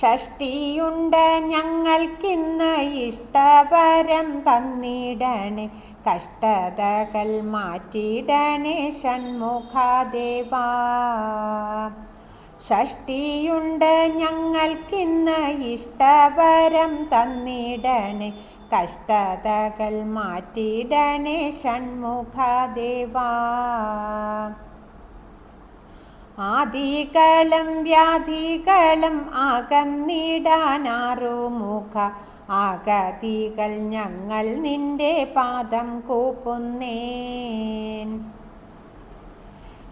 ഷഷ്ടിയുണ്ട് ഞങ്ങൾക്കിന്ന് ഇഷ്ടപരം തന്നിടണേ. കഷ്ടതകൾ മാറ്റിയിടണേ ഷൺമുഖാദേവാ. ഷഷ്ടിയുണ്ട് ഞങ്ങൾക്കിന്ന് ഇഷ്ടപരം തന്നിടണേ. കഷ്ടതകൾ മാറ്റിയിടണേ ഷൺമുഖാദേവാ. ആദികളും അകന്നിടാനാറോ മുഖ. ആഗതികൾ ഞങ്ങൾ നിന്റെ പാദം കൂപ്പുന്നേൻ.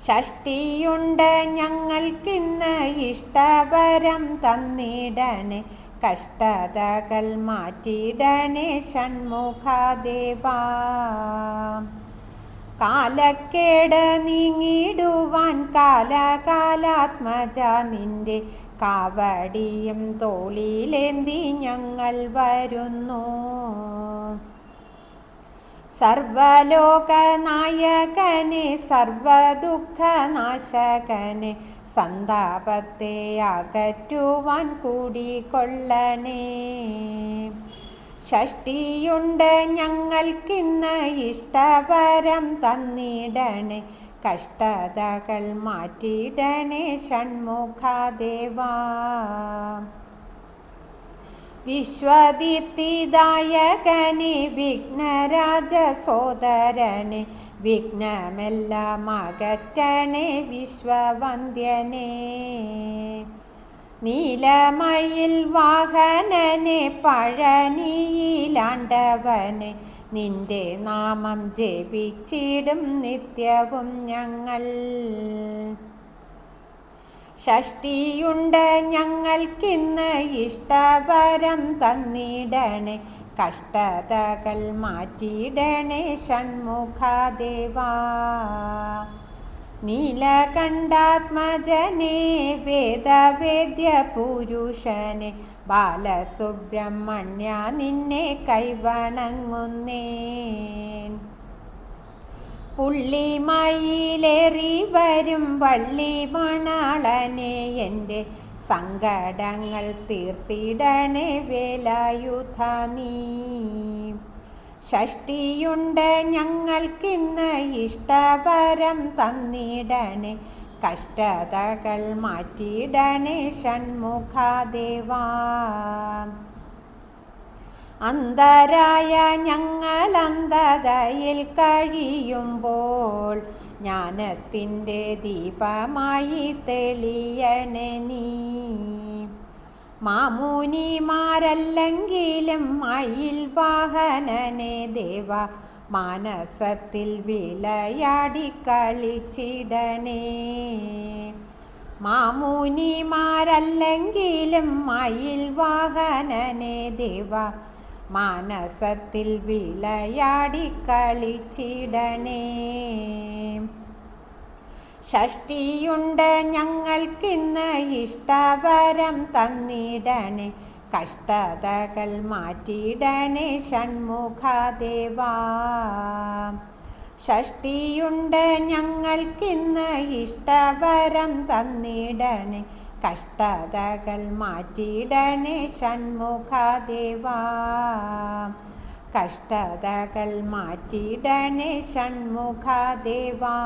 ഷഷ്ടിയുണ്ട് ഞങ്ങൾക്കിന്ന് ഇഷ്ടവരം തന്നിടണേ. കഷ്ടതകൾ മാറ്റിയിടണേ ഷൺമുഖാദേവാ കാലക്കേട് നീങ്ങിടുവാൻ കാലകാലാത്മജ നിന്റെ കാവടിയും തോളിലേന്തി ഞങ്ങൾ വരുന്നു. സർവലോകനായകനെ സർവദുഃഖനാശകനെ സന്താപത്തെ അകറ്റുവാൻ കൂടിക്കൊള്ളണേ. ഷഷ്ടിയുണ്ട് ഞങ്ങൾക്കിന്ന് ഇഷ്ടവരം തന്നിടണേ. കഷ്ടതകൾ മാറ്റിയിടണേ ഷൺമുഖദേവ. വിശ്വദീപ്തിദായകനെ വിഘ്നരാജ സോദരനെ വിഘ്നമെല്ലാം അകറ്റണേ വിശ്വവന്ദ്യനേ നീലമയിൽ വാഹനനെ പഴനിയിലാണ്ടവനെ. നിന്റെ നാമം ജപിച്ചിടും നിത്യവും ഞങ്ങൾ. ഷഷ്ടിയുണ്ട് ഞങ്ങൾക്കിന്ന് ഇഷ്ടവരം തന്നിടണേ. കഷ്ടതകൾ മാറ്റിയിടണേ ഷൺമുഖാദേവാ. നീലകണ്ഠാത്മജനെ വേദവേദ്യ പുരുഷനെ ബാലസുബ്രഹ്മണ്യ നിന്നെ കൈവണങ്ങുന്നേൻ. പുള്ളിമയിലേറി വരും വള്ളി മണാളനെ എന്റെ സങ്കടങ്ങൾ തീർത്തിടണേ വേലായുധ നീ. ഷഷ്ടിയുണ്ട് ഞങ്ങൾക്കിന്ന് ഇഷ്ടപരം തന്നിടണേ. കഷ്ടതകൾ മാറ്റിയിടണേ ഷൺമുഖാദേവാ. അന്തരായ ഞങ്ങൾ അന്ധതയിൽ കഴിയുമ്പോൾ ജ്ഞാനത്തിന്റെ ദീപമായി തെളിയണേ നീ. മാമൂനിമാരല്ലെങ്കിലും മയിൽ വാഹനനെ ദേവ മാനസത്തിൽ വിളയാടി കളിച്ചിടണേ. മാമൂനിമാരല്ലെങ്കിലും മയിൽ വാഹനനെ ദേവ മാനസത്തിൽ വിളയാടി കളിച്ചിടണേ. ഷഷ്ടിയുണ്ട് ഞങ്ങൾക്കിന്ന് ഇഷ്ടവരം തന്നിടണേ. കഷ്ടതകൾ മാറ്റിയിടണേ ഷൺമുഖദേവാ. ഷഷ്ടിയുണ്ട് ഞങ്ങൾക്കിന്ന് ഇഷ്ടവരം തന്നിടണേ. കഷ്ടതകൾ മാറ്റിയിടണേ ഷൺമുഖാദേവാ. കഷ്ടതകൾ മാറ്റിയിടണേ ഷൺമുഖാദേവാ.